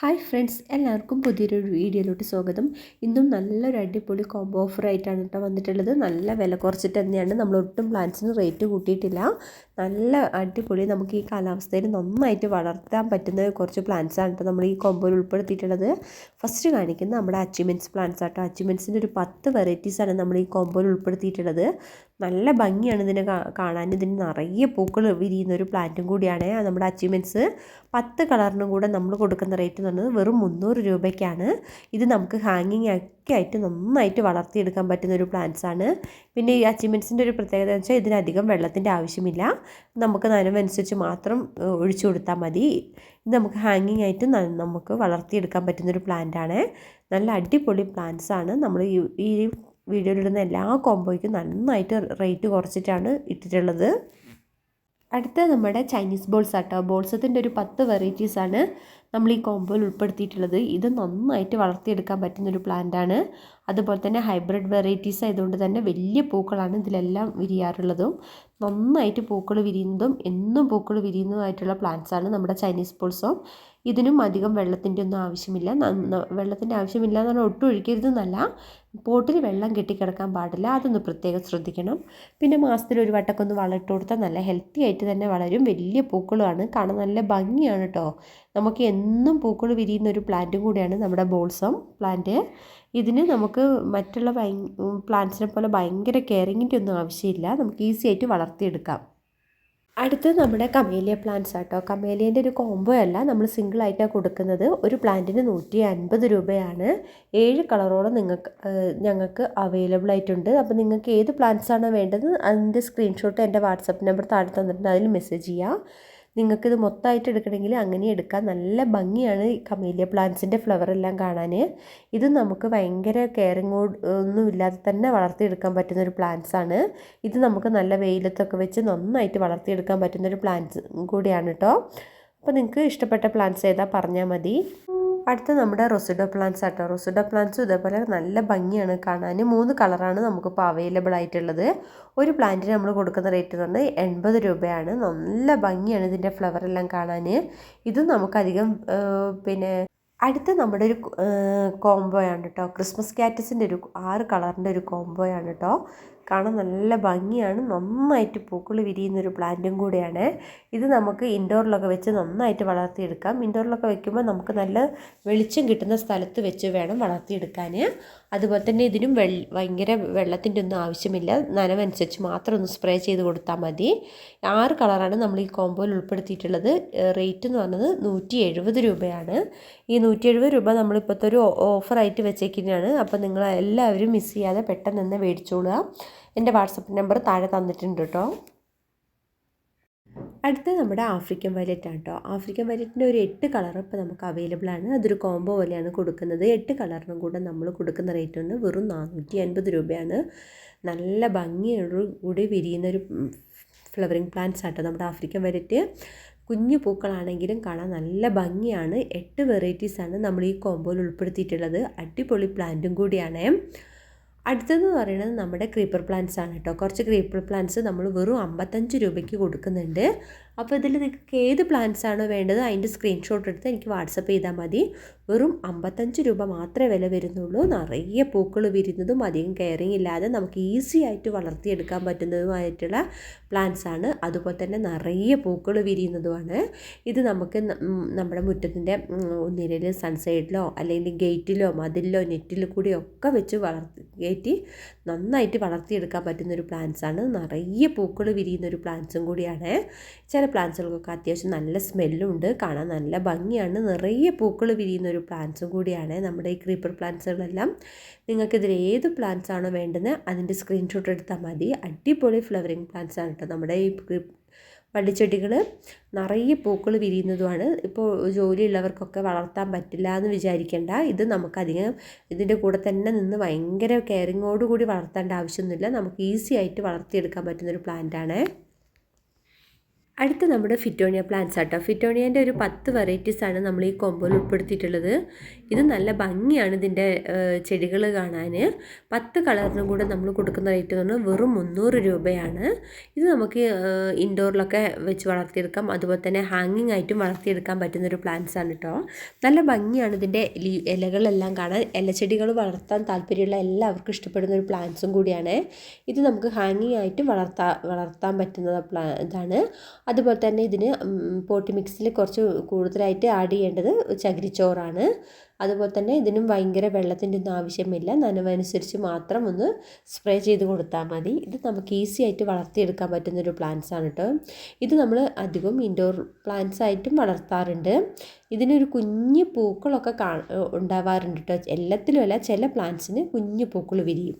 Hi friends എല്ലാവർക്കും പുതിയൊരു വീഡിയോയിലോട്ട് സ്വാഗതം. ഇന്നും നല്ലൊരു അടിപൊളി കോംബോ ഓഫർ ആയിട്ടാണ് കേട്ടോ വന്നിട്ടുള്ളത്. നല്ല വില കുറച്ചിട്ട് തന്നെയാണ്. നമ്മൾ ഒട്ടും പ്ലാന്റ്സിന് റേറ്റ് കൂട്ടിയിട്ടില്ല. നല്ല അടിപൊളി നമുക്ക് ഈ കാലാവസ്ഥയിൽ നന്നായിട്ട് വളർത്താൻ പറ്റുന്ന കുറച്ച് പ്ലാന്റ്സ് ആണ് കേട്ടോ നമ്മൾ ഈ കൊമ്പോയിൽ ഉൾപ്പെടുത്തിയിട്ടുള്ളത്. ഫസ്റ്റ് കാണിക്കുന്ന നമ്മുടെ അച്ചീവ്മെന്റ്സ് പ്ലാന്റ്സ് ആട്ടോ. അച്ചീവ്മെന്റ്സിന്റെ ഒരു പത്ത് വെറൈറ്റീസാണ് നമ്മൾ ഈ കൊമ്പോയിൽ ഉൾപ്പെടുത്തിയിട്ടുള്ളത്. നല്ല ഭംഗിയാണ് ഇതിനെ കാണാൻ. ഇതിന് നിറയെ പൂക്കൾ വിരിയുന്ന ഒരു പ്ലാന്റും കൂടിയാണ് നമ്മുടെ അച്ചീവ്മെന്റ്സ് പത്ത് കളറിനും കൂടെ നമ്മൾ കൊടുക്കുന്ന റേറ്റ് എന്ന് പറയുന്നത് വെറും മുന്നൂറ് രൂപയ്ക്കാണ്. ഇത് നമുക്ക് ഹാങ്ങിങ് ഒക്കെ ആയിട്ട് നന്നായിട്ട് വളർത്തിയെടുക്കാൻ പറ്റുന്ന ഒരു പ്ലാന്റ്സ് ആണ്. പിന്നെ ഈ അച്ചീവ്മെന്റ്സിന്റെ ഒരു പ്രത്യേകത എന്ന് വെച്ചാൽ ഇതിനധികം വെള്ളത്തിന്റെ ആവശ്യമില്ല. നമുക്ക് നനവനുസരിച്ച് മാത്രം ഒഴിച്ചു കൊടുത്താൽ മതി. ഇത് നമുക്ക് ഹാങ്ങിങ് ആയിട്ട് നമുക്ക് വളർത്തിയെടുക്കാൻ പറ്റുന്ന ഒരു പ്ലാന്റ് ആണ്. നല്ല അടിപൊളി പ്ലാന്റ്സ് ആണ്. നമ്മൾ ഈ വീഡിയോയിലിടുന്ന എല്ലാ കോമ്പോയ്ക്കും നന്നായിട്ട് റേറ്റ് കുറച്ചിട്ടാണ് ഇട്ടിട്ടുള്ളത്. അടുത്ത നമ്മുടെ ചൈനീസ് ബോൾസ് ആട്ടോ. ബോൾസത്തിന്റെ ഒരു പത്ത് വെറൈറ്റീസാണ് നമ്മൾ ഈ കോമ്പോയിൽ ഉൾപ്പെടുത്തിയിട്ടുള്ളത്. ഇത് നന്നായിട്ട് വളർത്തിയെടുക്കാൻ പറ്റുന്ന ഒരു പ്ലാന്റാണ് അതുപോലെ തന്നെ ഹൈബ്രിഡ് വെറൈറ്റീസ് ആയതുകൊണ്ട് തന്നെ വലിയ പൂക്കളാണ് ഇതിലെല്ലാം വിരിയാറുള്ളതും. നന്നായിട്ട് പൂക്കൾ വിരിയുന്നതും എന്നും പൂക്കൾ വിരിയുന്നതുമായിട്ടുള്ള പ്ലാന്റ്സ് ആണ് നമ്മുടെ ചൈനീസ് ബോൾസോ ഇതിനും അധികം വെള്ളത്തിന്റെ ഒന്നും ആവശ്യമില്ല. വെള്ളത്തിന്റെ ആവശ്യമില്ല എന്ന് പറഞ്ഞാൽ ഒട്ടും ഒഴിക്കരുതെന്നല്ല. പോട്ടിൽ വെള്ളം കെട്ടിക്കിടക്കാൻ പാടില്ല. അതൊന്ന് പ്രത്യേകം ശ്രദ്ധിക്കണം. പിന്നെ മാസത്തിൽ ഒരു വട്ടമൊക്കെ ഒന്ന് വളമിട്ട് കൊടുത്താൽ നല്ല ഹെൽത്തി ആയിട്ട് തന്നെ വളരും. വലിയ പൂക്കളുമാണ്. കാണാൻ നല്ല ഭംഗിയാണ് കേട്ടോ നമുക്ക് എന്നും പൂക്കൾ വിരിയുന്ന ഒരു പ്ലാന്റും കൂടിയാണ് നമ്മുടെ ബോൾസം പ്ലാന്റ്. ഇതിന് നമുക്ക് മറ്റുള്ള ഭയ പ്ലാന്റ്സിനെ പോലെ ഭയങ്കര കെയറിങ്ങിന്റെ ഒന്നും ആവശ്യമില്ല. നമുക്ക് ഈസി ആയിട്ട് വളർത്തിയെടുക്കാം. അടുത്തത് നമ്മുടെ കമേലിയ പ്ലാന്റ്സ് ആട്ടോ കമേലിയന്റെ ഒരു കോംബോ അല്ല. നമ്മൾ സിംഗിൾ ആയിട്ടാണ് കൊടുക്കുന്നത്. ഒരു പ്ലാന്റിന് നൂറ്റി അൻപത് രൂപയാണ്. ഏഴ് കളറോളം നിങ്ങൾക്ക് ഞങ്ങൾക്ക് അവൈലബിൾ ആയിട്ടുണ്ട്. അപ്പോൾ നിങ്ങൾക്ക് ഏത് പ്ലാന്റ്സ് ആണോ വേണ്ടത് അതിന്റെ സ്ക്രീൻഷോട്ട് എന്റെ വാട്സപ്പ് നമ്പർ താഴെ തന്നിട്ടുണ്ട്. അതിൽ മെസ്സേജ് ചെയ്യാം. നിങ്ങൾക്കിത് മൊത്തമായിട്ട് എടുക്കണമെങ്കിൽ അങ്ങനെ എടുക്കാം നല്ല ഭംഗിയാണ് കമേലിയ പ്ലാന്റ്സിന്റെ ഫ്ലവർ എല്ലാം കാണാൻ. ഇത് നമുക്ക് ഭയങ്കര കെയറിങ് ഒന്നും ഇല്ലാതെ തന്നെ വളർത്തിയെടുക്കാൻ പറ്റുന്ന ഒരു പ്ലാന്റ്സ് ആണ്. ഇത് നമുക്ക് നല്ല വെയിലത്തൊക്കെ വെച്ച് നന്നായിട്ട് വളർത്തിയെടുക്കാൻ പറ്റുന്ന ഒരു പ്ലാന്റ്സ് കൂടിയാണ് കേട്ടോ അപ്പോൾ നിങ്ങൾക്ക് ഇഷ്ടപ്പെട്ട പ്ലാന്റ്സ് ഏതാ പറഞ്ഞാൽ മതി. അടുത്ത നമ്മുടെ റൊസിഡോ പ്ലാന്റ്സ് ആട്ടോ. റൊസിഡോ പ്ലാന്റ്സും ഇതേപോലെ നല്ല ഭംഗിയാണ്. കാണാൻ മൂന്ന് കളറാണ് നമുക്കിപ്പോൾ അവൈലബിൾ ആയിട്ടുള്ളത്. ഒരു പ്ലാന്റിന് നമ്മൾ കൊടുക്കുന്ന റേറ്റ് എന്ന് പറഞ്ഞാൽ എൺപത് രൂപയാണ്. നല്ല ഭംഗിയാണ് ഇതിന്റെ ഫ്ലവർ എല്ലാം കാണാൻ ഇതും നമുക്കധികം പിന്നെ അടുത്ത നമ്മുടെ ഒരു കോംബോയാണ് കേട്ടോ. ക്രിസ്മസ് കാറ്റസിന്റെ ഒരു ആറ് കളറിന്റെ ഒരു കോംബോയാണ് കേട്ടോ. കാണാൻ നല്ല ഭംഗിയാണ്. നന്നായിട്ട് പൂക്കൾ വിരിയുന്ന ഒരു പ്ലാന്റും കൂടിയാണ്. ഇത് നമുക്ക് ഇൻഡോറിലൊക്കെ വെച്ച് നന്നായിട്ട് വളർത്തിയെടുക്കാം. ഇൻഡോറിലൊക്കെ വെക്കുമ്പോൾ നമുക്ക് നല്ല വെളിച്ചം കിട്ടുന്ന സ്ഥലത്ത് വെച്ച് വേണം വളർത്തിയെടുക്കാൻ അതുപോലെ തന്നെ ഇതിനും വെൾ ഭയങ്കര വെള്ളത്തിന്റെ ഒന്നും ആവശ്യമില്ല. നനവനുസരിച്ച് മാത്രം ഒന്ന് സ്പ്രേ ചെയ്ത് കൊടുത്താൽ മതി. ആറ് കളറാണ് നമ്മൾ ഈ കോമ്പോയിൽ ഉൾപ്പെടുത്തിയിട്ടുള്ളത്. റേറ്റ് എന്ന് പറഞ്ഞത് നൂറ്റി എഴുപത് രൂപയാണ്. ഈ നൂറ്റി എഴുപത് രൂപ നമ്മളിപ്പോഴത്തെ ഒരു ഓഫറായിട്ട് വെച്ചേക്കുന്നതാണ്. അപ്പോൾ നിങ്ങൾ എല്ലാവരും മിസ് ചെയ്യാതെ പെട്ടെന്ന് തന്നെ മേടിച്ചോളുക. എന്റെ വാട്സപ്പ് നമ്പർ താഴെ തന്നിട്ടുണ്ട് കേട്ടോ അടുത്തത് നമ്മുടെ ആഫ്രിക്കൻ വയലറ്റ് ആണ് കേട്ടോ ആഫ്രിക്കൻ വയലറ്റിന്റെ ഒരു എട്ട് കളർ ഇപ്പോൾ നമുക്ക് അവൈലബിൾ ആണ്. അതൊരു കോംബോ പോലെയാണ് കൊടുക്കുന്നത്. എട്ട് കളറിനും കൂടെ നമ്മൾ കൊടുക്കുന്ന റേറ്റ് ഉണ്ട്. വെറും നാനൂറ്റി അൻപത് രൂപയാണ്. നല്ല ഭംഗിയോട് കൂടി വിരിയുന്ന ഒരു ഫ്ലവറിങ് പ്ലാന്റ്സ് ആണ് ആട്ടോ നമ്മുടെ ആഫ്രിക്കൻ വയലറ്റ് കുഞ്ഞു പൂക്കളാണെങ്കിലും കാണാൻ നല്ല ഭംഗിയാണ്. എട്ട് വെറൈറ്റീസാണ് നമ്മൾ ഈ കോമ്പോയിൽ ഉൾപ്പെടുത്തിയിട്ടുള്ളത്. അടിപൊളി പ്ലാന്റും കൂടിയാണ്. അടുത്തതെന്ന് പറയുന്നത് നമ്മുടെ ക്രീപ്പർ പ്ലാന്റ്സ് ആണ് കേട്ടോ. കുറച്ച് ക്രീപ്പർ പ്ലാന്റ്സ് നമ്മൾ വെറും അമ്പത്തഞ്ച് രൂപയ്ക്ക് കൊടുക്കുന്നുണ്ട്. അപ്പോൾ ഇതിൽ നിങ്ങൾക്ക് ഏത് പ്ലാന്റ്സ് ആണോ വേണ്ടത് അതിന്റെ സ്ക്രീൻഷോട്ട് എടുത്ത് എനിക്ക് വാട്സപ്പ് ചെയ്താൽ മതി. വെറും അമ്പത്തഞ്ച് രൂപ മാത്രമേ വില വരുന്നുള്ളൂ. നിറയെ പൂക്കൾ വിരുന്നതും അധികം കെയറിങ് ഇല്ലാതെ നമുക്ക് ഈസി ആയിട്ട് വളർത്തിയെടുക്കാൻ പറ്റുന്നതുമായിട്ടുള്ള പ്ലാന്റ്സ് ആണ്. അതുപോലെ തന്നെ നിറയെ പൂക്കൾ വിരിയുന്നതുമാണ്. ഇത് നമുക്ക് നമ്മുടെ മുറ്റത്തിന്റെ ഒന്നിരയിൽ സൺസൈഡിലോ അല്ലെങ്കിൽ ഗേറ്റിലോ മതിലിലോ നെറ്റിലോ കൂടിയോ ഒക്കെ വെച്ച് വളർത്തി കയറ്റി നന്നായിട്ട് വളർത്തിയെടുക്കാൻ പറ്റുന്ന ഒരു പ്ലാന്റ്സ് ആണ്. നിറയെ പൂക്കൾ വിരിയുന്ന ഒരു പ്ലാന്റ്സും കൂടിയാണ്. ചില പ്ലാന്റ്സുകൾക്കൊക്കെ അത്യാവശ്യം നല്ല സ്മെല്ലും ഉണ്ട് കാണാൻ നല്ല ഭംഗിയാണ്. നിറയെ പൂക്കൾ വിരിയുന്ന ഒരു പ്ലാന്റ്സും കൂടിയാണ് നമ്മുടെ ഈ ക്രീപ്പർ പ്ലാന്റ്സുകളെല്ലാം നിങ്ങൾക്കിതിൽ ഏത് പ്ലാന്റ്സ് ആണോ വേണ്ടത് അതിന്റെ സ്ക്രീൻഷോട്ട് എടുത്താൽ മതി. അടിപൊളി ഫ്ലവറിങ് പ്ലാന്റ്സ് ആണ് കേട്ടോ നമ്മുടെ ഈ വള്ളിച്ചെടികൾ നിറയെ പൂക്കൾ വിരിയുന്നതുമാണ്. ഇപ്പോൾ ജോലിയുള്ളവർക്കൊക്കെ വളർത്താൻ പറ്റില്ല എന്ന് വിചാരിക്കേണ്ട. ഇത് നമുക്കധികം ഇതിന്റെ കൂടെ തന്നെ നിന്ന് ഭയങ്കര കെയറിങ്ങോടുകൂടി വളർത്തേണ്ട ആവശ്യമൊന്നുമില്ല. നമുക്ക് ഈസി ആയിട്ട് വളർത്തിയെടുക്കാൻ പറ്റുന്നൊരു പ്ലാന്റാണ് അടുത്ത നമ്മുടെ ഫിറ്റോണിയ പ്ലാന്റ്സ് ആട്ടോ. ഫിറ്റോണിയേന്റെ ഒരു പത്ത് വെറൈറ്റീസ് ആണ് നമ്മൾ ഈ കൊമ്പോയിൽ ഉൾപ്പെടുത്തിയിട്ടുള്ളത്. ഇത് നല്ല ഭംഗിയാണ് ഇതിന്റെ ചെടികൾ കാണാൻ പത്ത് കളറിനും കൂടെ നമ്മൾ കൊടുക്കുന്ന റേറ്റ് എന്ന് പറഞ്ഞാൽ വെറും മുന്നൂറ് രൂപയാണ്. ഇത് നമുക്ക് ഇൻഡോറിലൊക്കെ വെച്ച് വളർത്തിയെടുക്കാം. അതുപോലെ തന്നെ ഹാങ്ങിങ് ആയിട്ടും വളർത്തിയെടുക്കാൻ പറ്റുന്നൊരു പ്ലാന്റ്സ് ആണ് കേട്ടോ നല്ല ഭംഗിയാണ് ഇതിന്റെ ഇലകളെല്ലാം കാണാൻ. ഇലച്ചെടികൾ വളർത്താൻ താല്പര്യമുള്ള എല്ലാവർക്കും ഇഷ്ടപ്പെടുന്ന ഒരു പ്ലാന്റ്സും കൂടിയാണ്. ഇത് നമുക്ക് ഹാങ്ങിങ് ആയിട്ട് വളർത്താൻ വളർത്താൻ പറ്റുന്ന പ്ലാ ഇതാണ്. അതുപോലെ തന്നെ ഇതിന് പോട്ടി മിക്സിൽ കുറച്ച് കൂടുതലായിട്ട് ആഡ് ചെയ്യേണ്ടത് ചകിരിച്ചോറാണ്. അതുപോലെ തന്നെ ഇതിനും ഭയങ്കര വെള്ളത്തിന്റെ ഒന്നും ആവശ്യമില്ല. നനവനുസരിച്ച് മാത്രം ഒന്ന് സ്പ്രേ ചെയ്ത് കൊടുത്താൽ മതി. ഇത് നമുക്ക് ഈസി ആയിട്ട് വളർത്തിയെടുക്കാൻ പറ്റുന്നൊരു പ്ലാന്റ്സ് ആണ് കേട്ടോ. ഇത് നമ്മൾ അധികം ഇൻഡോർ പ്ലാന്റ്സ് ആയിട്ടും വളർത്താറുണ്ട്. ഇതിനൊരു കുഞ്ഞ് പൂക്കളൊക്കെ കാ ഉണ്ടാവാറുണ്ട് കേട്ടോ. എല്ലാത്തിലും അല്ല ചില പ്ലാന്റ്സിന് കുഞ്ഞു പൂക്കൾ വിരിയും.